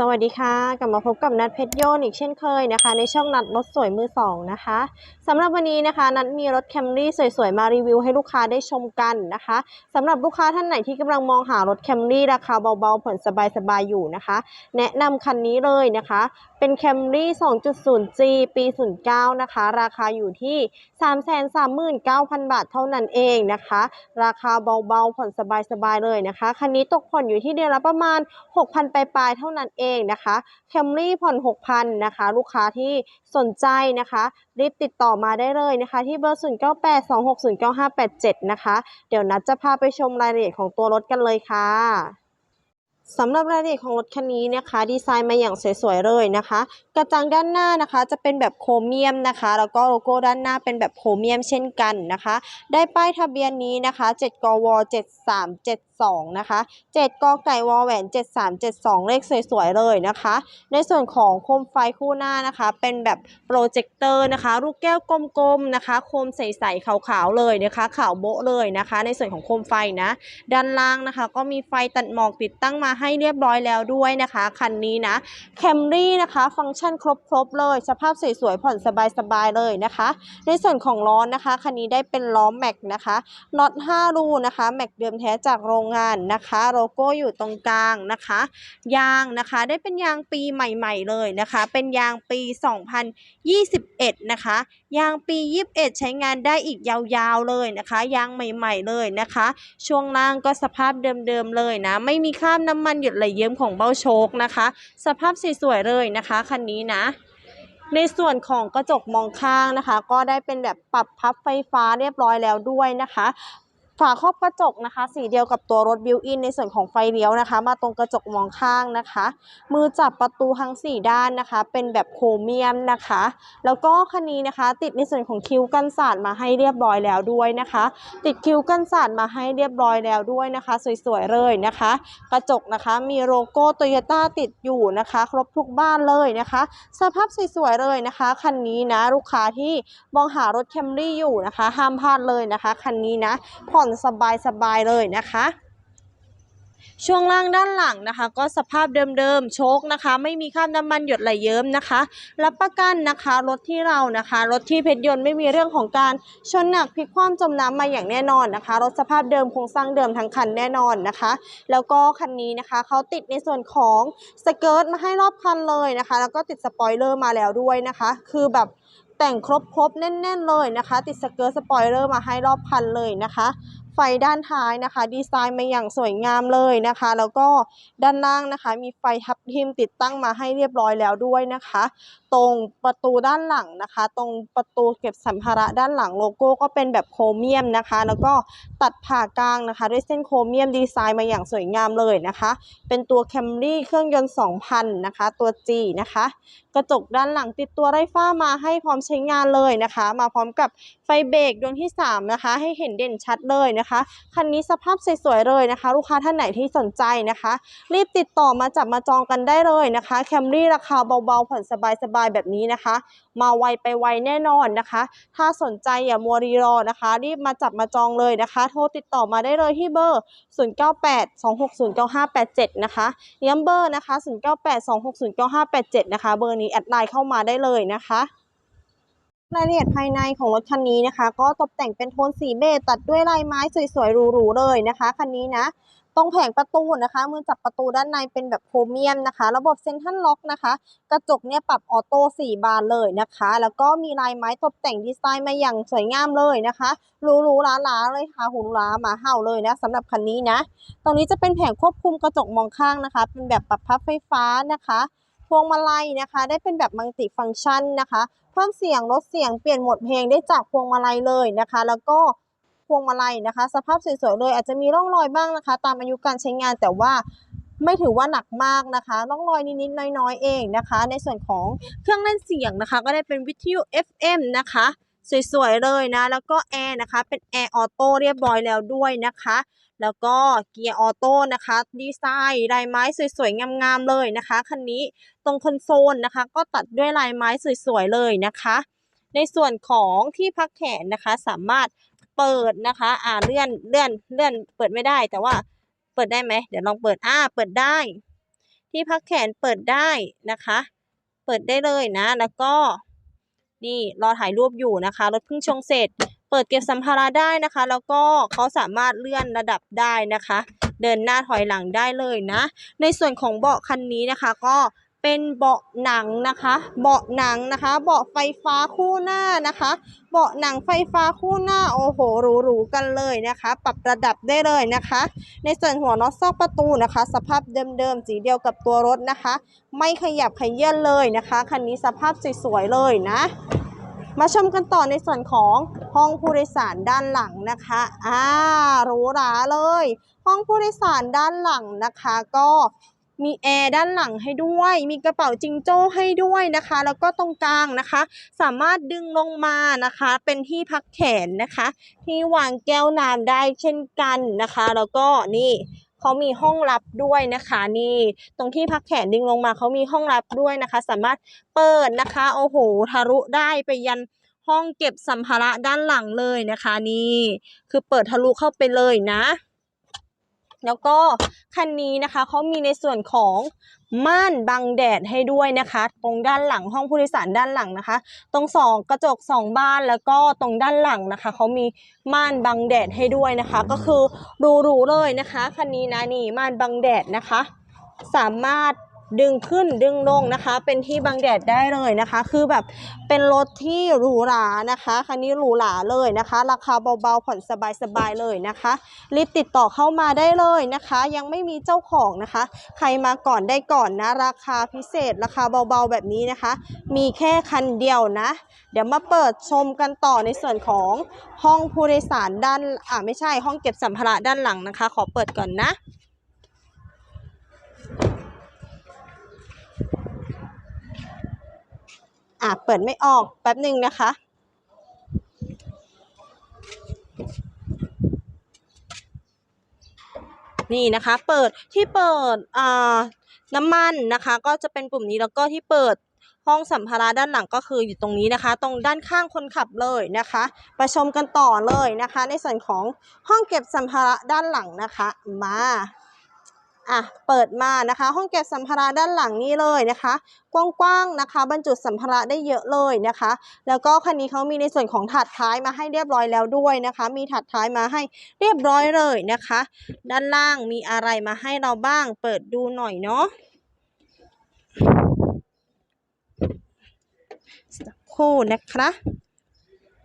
สวัสดีค่ะ กลับมาพบกับนัดเพชรโยนอีกเช่นเคยนะคะ ในช่องนัดรถสวยมือสองนะคะสำหรับวันนี้นะคะ นัดมีรถแคมรี่สวยๆ มารีวิวให้ลูกค้าได้ชมกันนะคะสำหรับลูกค้าท่านไหนที่กำลังมองหารถแคมรี่ราคาเบาๆผ่อนสบายๆอยู่นะคะ แนะนำคันนี้เลยนะคะ เป็นแคมรี่ 2.0G ปี 09 นะคะ ราคาอยู่ที่ 339,000 บาทเท่านั้นเองนะคะ ราคาเบาๆผ่อนสบายๆเลยนะคะคันนี้ตกผ่อนอยู่ที่เดือนละประมาณ 6,000ปลายๆเท่านั้นเองนะคะแคมรี่ผ่อน6,000นะคะ ลูกค้าที่สนใจนะคะ รีบติดต่อมาได้เลยนะคะ ที่เบอร์ 0982609587 นะคะ เดี๋ยวนัดจะพาไปชมรายละเอียดของตัวรถกันเลยค่ะ สำหรับรายละเอียดของรถคันนี้นะคะ ดีไซน์มาอย่างสวยๆเลยนะคะ กระจังด้านหน้านะคะ จะเป็นแบบโครเมียมนะคะ แล้วก็โลโก้ด้านหน้าเป็นแบบโครเมียมเช่นกันนะคะ ได้ป้ายทะเบียนนี้นะคะ 7 กว 7372 นะคะ 7 กไก่วแหวน 7372 เลขสวยๆเลยนะคะ ในส่วนของโคมไฟคู่หน้านะคะ เป็นแบบโปรเจคเตอร์นะคะ ลูกแก้วกลมๆนะคะ โคมใสๆขาวๆเลยนะคะ ขาวโบ๊ะเลยนะคะ ในส่วนของโคมไฟนะ ด้านล่างนะคะ ก็มีไฟตัดหมอกติดตั้งมาให้เรียบร้อยแล้วด้วยนะคะ คันนี้นะแคมรี่นะคะ ฟังก์ชันครบๆเลย สภาพสวยๆผ่อนสบายๆเลยนะคะ ในส่วนของล้อนะคะ คันนี้ได้เป็นล้อแม็กนะคะน็อต5รูนะคะแม็กเดิมแท้จากโรงงานนะคะ โลโก้อยู่ตรงกลางนะคะ ยางนะคะได้เป็นยางปีใหม่ ๆ เลยนะคะ เป็นยางปี 2021 นะคะยางปี 21 ใช้งานได้อีกยาวๆเลยนะคะ ยางใหม่ๆเลยนะคะ ช่วงล่างก็สภาพเดิมๆเลยนะ ไม่มีคราบน้ำมันหยดไหลเยิ้มของเบ้าโชคนะคะ สภาพสวยๆเลยนะคะคันนี้นะในส่วนของกระจกมองข้างนะคะ ก็ได้เป็นแบบปรับพับไฟฟ้าเรียบร้อยแล้วด้วยนะคะ ฝาครอบกระจกนะคะ สีเดียวกับตัวรถบิวอินในส่วนของไฟเลี้ยวนะคะ มาตรงกระจกมองข้างนะคะ มือจับประตูทั้ง 4 ด้านนะคะ เป็นแบบโครเมียมนะคะ แล้วก็คันนี้นะคะติดในส่วนของคิ้วกันสาดมาให้เรียบร้อยแล้วด้วยนะคะ ติดคิ้วกันสาดมาให้เรียบร้อยแล้วด้วยนะคะ สวยๆเลยนะคะ กระจกนะคะมีโลโก้โตโยต้าติดอยู่นะคะ ครบทุกบ้านเลยนะคะ สภาพสวยๆเลยนะคะคันนี้นะลูกค้าที่มองหารถแคมรี่อยู่นะคะ ห้ามพลาดเลยนะคะคันนี้นะผ่อนสบายๆเลยนะคะช่วงล่างด้านหลังนะคะ ก็สภาพเดิมๆโชคนะคะ ไม่มีคราบน้ำมันหยดไหลเยิ้มนะคะ รับประกันนะคะรถที่เรานะคะรถที่เพชรยนต์ไม่มีเรื่องของการชนหนักพลิกคว่ำจมน้ำมาอย่างแน่นอนนะคะรถสภาพเดิมโครงสร้างเดิมทั้งคันแน่นอนนะคะ แล้วก็คันนี้นะคะเขาติดในส่วนของสเกิร์ตมาให้รอบคันเลยนะคะ แล้วก็ติดสปอยเลอร์มาแล้วด้วยนะคะ คือแบบ แต่งครบๆแน่นๆเลยนะคะ ติดสเกิร์ตสปอยเลอร์มาให้รอบคันเลยนะคะ ไฟด้านท้ายนะคะ ดีไซน์มาอย่างสวยงามเลยนะคะ แล้วก็ด้านล่างนะคะ มีไฟทับทิมติดตั้งมาให้เรียบร้อยแล้วด้วยนะคะ ตรงประตูด้านหลังนะคะ ตรงประตูเก็บสัมภาระด้านหลังโลโก้ก็เป็นแบบโครเมียมนะคะ แล้วก็ตัดผ่ากลางนะคะ ด้วยเส้นโครเมียมดีไซน์มาอย่างสวยงามเลยนะคะ เป็นตัวแคมรี่เครื่องยนต์ 2,000 นะคะ ตัว G นะคะ กระจกด้านหลังติดตัวไร้ฝ้ามาให้พร้อมใช้งานเลยนะคะ มาพร้อมกับไฟเบรกดวงที่ 3 นะคะ ให้เห็นเด่นชัดเลยนะคะคันนี้สภาพสวยๆเลยนะคะ ลูกค้าท่านไหนที่สนใจนะคะ รีบติดต่อมาจับมาจองกันได้เลยนะคะแคมรี่ราคาเบาๆ ผ่อนสบายๆ แบบนี้นะคะ มาไวไปไวแน่นอนนะคะ ถ้าสนใจอย่ามัวรีรอนะคะ รีบมาจับมาจองเลยนะคะ โทรติดต่อมาได้เลยที่เบอร์ 0982609587 นะคะย้ำเบอร์นะคะ 0982609587 นะคะ เบอร์นี้แอดไลน์เข้ามาได้เลยนะคะ รายละเอียดภายในของรถคันนี้นะคะ ก็ตกแต่งเป็นโทนสีเบจตัดด้วยลายไม้สวยๆหรูๆเลยนะคะคันนี้นะตรงแผงประตูนะคะมือจับประตูด้านในเป็นแบบโครเมียมนะคะ ระบบเซ็นทรัลล็อกนะคะ กระจกเนี่ยปรับออโต้สี่บานเลยนะคะ แล้วก็มีลายไม้ตกแต่งดีไซน์มาอย่างสวยงามเลยนะคะหรูๆหราๆเลยค่ะหูหราหมาเห่าเลยนะสำหรับคันนี้นะ ตรงนี้จะเป็นแผงควบคุมกระจกมองข้างนะคะ เป็นแบบปรับพับไฟฟ้านะคะ พวงมาลัยนะคะ ได้เป็นแบบมัลติฟังก์ชันนะคะ เพิ่มเสียงลดเสียงเปลี่ยนหมดเพลงได้จากพวงมาลัยเลยนะคะ แล้วก็พวงมาลัยนะคะ สภาพสวยๆเลยอาจจะมีร่องรอยบ้างนะคะ ตามอายุการใช้งานแต่ว่าไม่ถือว่าหนักมากนะคะร่องรอยนิดๆน้อยๆเองนะคะ ในส่วนของเครื่องเล่นเสียงนะคะ ก็ได้เป็นวิทยุ FM นะคะ สวยๆเลยนะ แล้วก็แอร์นะคะ เป็นแอร์ออโต้เรียบร้อยแล้วด้วยนะคะ แล้วก็เกียร์ออโต้นะคะ ดีไซน์ลายไม้สวยๆงามๆเลยนะคะ คันนี้ตรงคอนโซลนะคะ ก็ตัดด้วยลายไม้สวยๆเลยนะคะ ในส่วนของที่พักแขนนะคะ สามารถเปิดนะคะ อ่าเลื่อนเลื่อนเลื่อนเปิดไม่ได้ แต่ว่าเปิดได้ไหม เดี๋ยวลองเปิด อ่า เปิดได้ ที่พักแขนเปิดได้นะคะ เปิดได้เลยนะ แล้วก็ นี่รอถ่ายรูปอยู่นะคะ รถเพิ่งชงเสร็จ เปิดเก็บสัมภาระได้นะคะ แล้วก็เขาสามารถเลื่อนระดับได้นะคะ เดินหน้าถอยหลังได้เลยนะ ในส่วนของเบาะคันนี้นะคะ ก็ เป็นเบาะหนังนะคะ เบาะหนังนะคะ เบาะไฟฟ้าคู่หน้านะคะ เบาะหนังไฟฟ้าคู่หน้าโอ้โหหรูๆกันเลยนะคะ ปรับระดับได้เลยนะคะ ในส่วนหัวน็อตซอกประตูนะคะ สภาพเดิมๆสีเดียวกับตัวรถนะคะ ไม่ขยับขยื่นเลยนะคะคันนี้สภาพสวยๆเลยนะมาชมกันต่อในส่วนของห้องผู้โดยสารด้านหลังนะคะ อ่าหรูหราเลย ห้องผู้โดยสารด้านหลังนะคะ ก็ มีแอร์ด้านหลังให้ด้วย มีกระเป๋าจิงโจ้ให้ด้วยนะคะ แล้วก็ตรงกลางนะคะ สามารถดึงลงมานะคะ เป็นที่พักแขนนะคะ ที่วางแก้วน้ำได้เช่นกันนะคะ แล้วก็นี่เขามีห้องลับด้วยนะคะนี่ตรงที่พักแขนดึงลงมาเขามีห้องลับด้วยนะคะ สามารถเปิดนะคะโอ้โหทะลุได้ไปยันห้องเก็บสัมภาระด้านหลังเลยนะคะ นี่คือเปิดทะลุเข้าไปเลยนะ แล้วก็คันนี้นะคะเขามีในส่วนของม่านบังแดดให้ด้วยนะคะ ตรงด้านหลังห้องผู้โดยสารด้านหลังนะคะ ตรงสองกระจกสองบานแล้วก็ตรงด้านหลังนะคะเขามีม่านบังแดดให้ด้วยนะคะ ก็คือหรูๆเลยนะคะคันนี้นะนี่ม่านบังแดดนะคะ สามารถ ดึงขึ้นดึงลงนะคะ เป็นที่บังแดดได้เลยนะคะ คือแบบเป็นรถที่หรูหรานะคะคันนี้หรูหราเลยนะคะ ราคาเบาๆผ่อนสบายๆเลยนะคะรีบติดต่อเข้ามาได้เลยนะคะ ยังไม่มีเจ้าของนะคะ ใครมาก่อนได้ก่อนนะ ราคาพิเศษราคาเบาๆแบบนี้นะคะ มีแค่คันเดียวนะ เดี๋ยวมาเปิดชมกันต่อในส่วนของห้องผู้โดยสารด้านอ่าไม่ใช่ห้องเก็บสัมภาระด้านหลังนะคะ ขอเปิดก่อนนะ อะเปิดไม่ออกแป๊บหนึ่งนะคะ นี่นะคะ เปิดที่เปิดอ่าน้ำมันนะคะ ก็จะเป็นปุ่มนี้แล้วก็ที่เปิดห้องสัมภาระด้านหลังก็คืออยู่ตรงนี้นะคะ ตรงด้านข้างคนขับเลยนะคะไปชมกันต่อเลยนะคะ ในส่วนของห้องเก็บสัมภาระด้านหลังนะคะ มา อะเปิดมานะคะ ห้องเก็บสัมภาระด้านหลังนี่เลยนะคะ กว้างๆนะคะ บรรจุสัมภาระได้เยอะเลยนะคะ แล้วก็คันนี้เขามีในส่วนของถาดท้ายมาให้เรียบร้อยแล้วด้วยนะคะ มีถาดท้ายมาให้เรียบร้อยเลยนะคะ ด้านล่างมีอะไรมาให้เราบ้าง เปิดดูหน่อยเนาะสักครู่นะคะ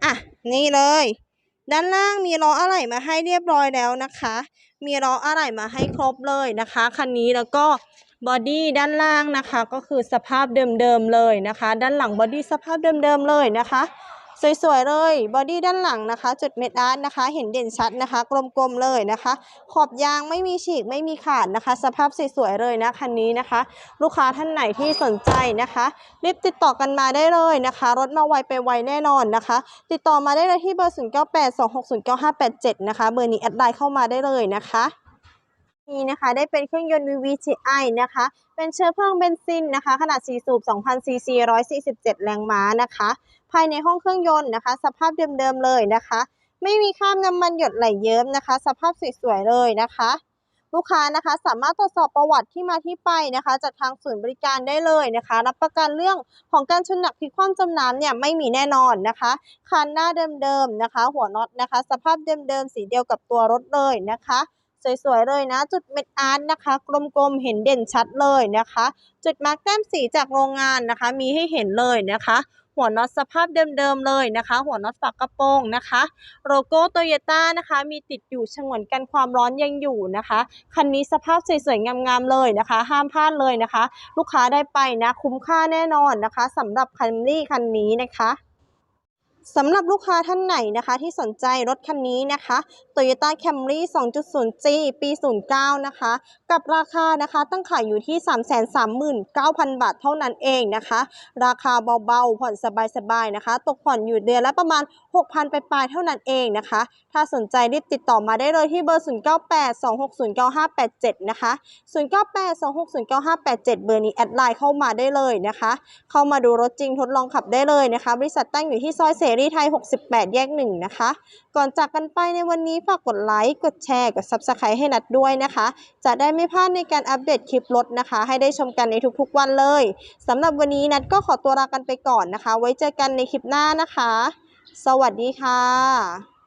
อะนี่เลย ด้านล่างมีล้ออะไหล่มาให้เรียบร้อยแล้วนะคะ มีล้ออะไหล่มาให้ครบเลยนะคะคันนี้แล้วก็บอดี้ด้านล่างนะคะ ก็คือสภาพเดิมๆเลยนะคะ ด้านหลังบอดี้สภาพเดิมๆเลยนะคะ สวยๆเลยบอดี้ด้านหลังนะคะ จุดเม็ดอาร์ตนะคะ เห็นเด่นชัดนะคะ กลมๆเลยนะคะ ขอบยางไม่มีฉีกไม่มีขาดนะคะ สภาพสวยๆเลยนะคันนี้นะคะ ลูกค้าท่านไหนที่สนใจนะคะรีบติดต่อกันมาได้เลยนะคะ รถมาไวไปไวแน่นอนนะคะ ติดต่อมาได้เลยที่เบอร์0 9 8 2 6 0 9 5 8 7นะคะเบอร์นี้แอดไลน์เข้ามาได้เลยนะคะ นี่นะคะได้เป็นเครื่องยนต์ VVTi นะคะ เป็นเชื้อเพลิงเบนซินนะคะ ขนาด 4 สูบ 2,000 ซีซี 147 แรงม้านะคะ ภายในห้องเครื่องยนต์นะคะ สภาพเดิมๆเลยนะคะ ไม่มีคราบน้ำมันหยดไหลเยิ้มนะคะ สภาพสวยๆเลยนะคะ ลูกค้านะคะสามารถตรวจสอบประวัติที่มาที่ไปนะคะ จากทางศูนย์บริการได้เลยนะคะ รับประกันเรื่องของการชนหนักพลิกคว่ำจมน้ำเนี่ยไม่มีแน่นอนนะคะคันหน้าเดิมๆนะคะ หัวน็อตนะคะ สภาพเดิมๆสีเดียวกับตัวรถเลยนะคะ สวยๆเลยนะ จุดเม็ดอาร์ตนะคะ กลมๆเห็นเด่นชัดเลยนะคะ จุดมาร์กแต้มสีจากโรงงานนะคะ มีให้เห็นเลยนะคะ หัวน็อตสภาพเดิมๆเลยนะคะ หัวน็อตฝากระโปรงนะคะ โลโก้โตโยต้านะคะ มีติดอยู่ฉงนกันความร้อนยังอยู่นะคะคันนี้สภาพสวยๆงามๆเลยนะคะ ห้ามพลาดเลยนะคะ ลูกค้าได้ไปนะ คุ้มค่าแน่นอนนะคะสำหรับคันนี้คันนี้นะคะ สำหรับลูกค้าท่านไหนนะคะที่สนใจรถคันนี้นะคะ Toyota Camry 2.0G ปี 09 นะคะ กับราคานะคะตั้งขายอยู่ที่ 339,000 บาทเท่านั้นเองนะคะ ราคาเบาๆ ผ่อนสบายๆนะคะ ตกผ่อนอยู่เดือนละประมาณ 6,000 ไปปลายๆเท่านั้นเองนะคะ ถ้าสนใจรีบติดต่อมาได้เลยที่เบอร์ 0982609587 นะคะ 0982609587 เบอร์นี้แอดไลน์เข้ามาได้เลยนะคะ เข้ามาดูรถจริงทดลองขับได้เลยนะคะ บริษัทตั้งอยู่ที่ซอยเสรีไทย 68 แยก1นะคะ ก่อนจากกันไปในวันนี้ฝากกดไลค์ กดแชร์ กด Subscribe ให้นัดด้วยนะคะ จะได้ไม่พลาดในการอัปเดตคลิปรถนะคะ ให้ได้ชมกันในทุกๆวันเลยสำหรับวันนี้นัดก็ขอตัวลากันไปก่อนนะคะ ไว้เจอกันในคลิปหน้านะคะ สวัสดีค่ะ